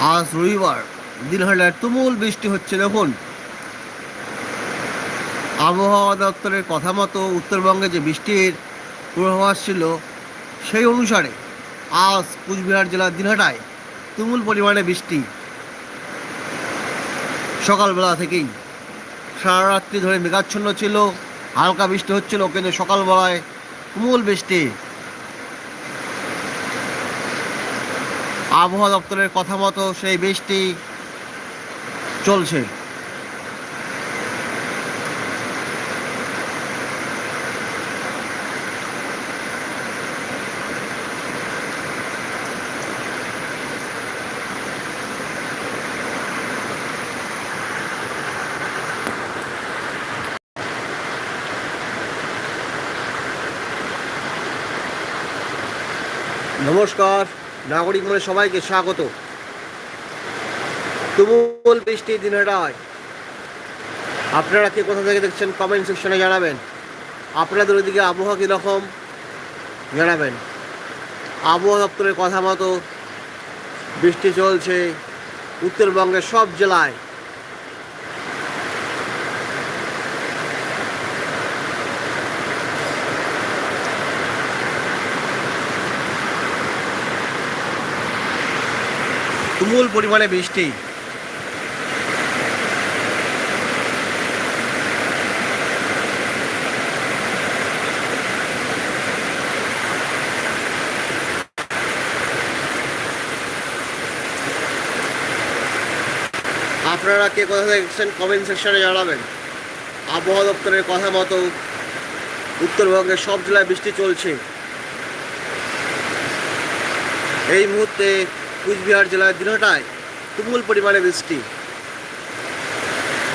আজ রবিবার দিনহাটায় তুমুল বৃষ্টি হচ্ছে দেখুন। আবহাওয়া দপ্তরের কথা মতো উত্তরবঙ্গে যে বৃষ্টির পূর্বাভাস ছিল, সেই অনুসারে আজ কুচবিহার জেলার দিনহাটায় তুমুল পরিমাণে বৃষ্টি। সকালবেলা থেকেই সারা রাত্রি ধরে মেঘাচ্ছন্ন ছিল, হালকা বৃষ্টি হচ্ছিল, কিন্তু সকালবেলায় তুমুল বৃষ্টি। আবহাওয়া দপ্তরের কথা মতো সেই বৃষ্টি চলছে। নমস্কার। নাগরিক মনে সবাইকে স্বাগত। তুমুল বৃষ্টি দিনেটায় আপনারা কে কোথা থেকে দেখছেন কমেন্ট সেকশনে জানাবেন। আপনাদের ওইদিকে আবহাওয়া কীরকম জানাবেন। আবহাওয়া দপ্তরের কথা মতো বৃষ্টি চলছে। উত্তরবঙ্গের সব জেলায় তুমুল পরিমাণে বৃষ্টি। আপনারা কে কোথা দেখছেন? কমেন্ট সেকশনে জানাবেন। আবহাওয়া দপ্তরের কথা মতো উত্তরবঙ্গের সব জেলায় বৃষ্টি চলছে। এই মুহূর্তে কুচবিহার জেলার দিনটায় তুমুল পরিমাণে বৃষ্টি।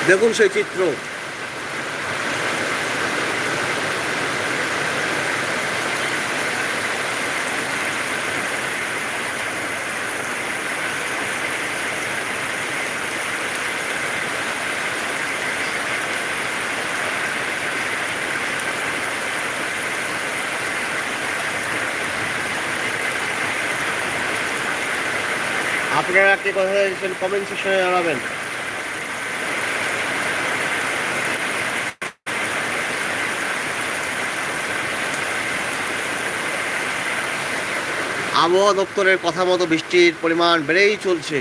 দেখুন সেই চিত্র। আপনারা কে কথা দিয়েছেন কমেন্ট সেকশনে জানাবেন। আবহাওয়া দপ্তরের কথা মতো বৃষ্টির পরিমাণ বেড়েই চলছে।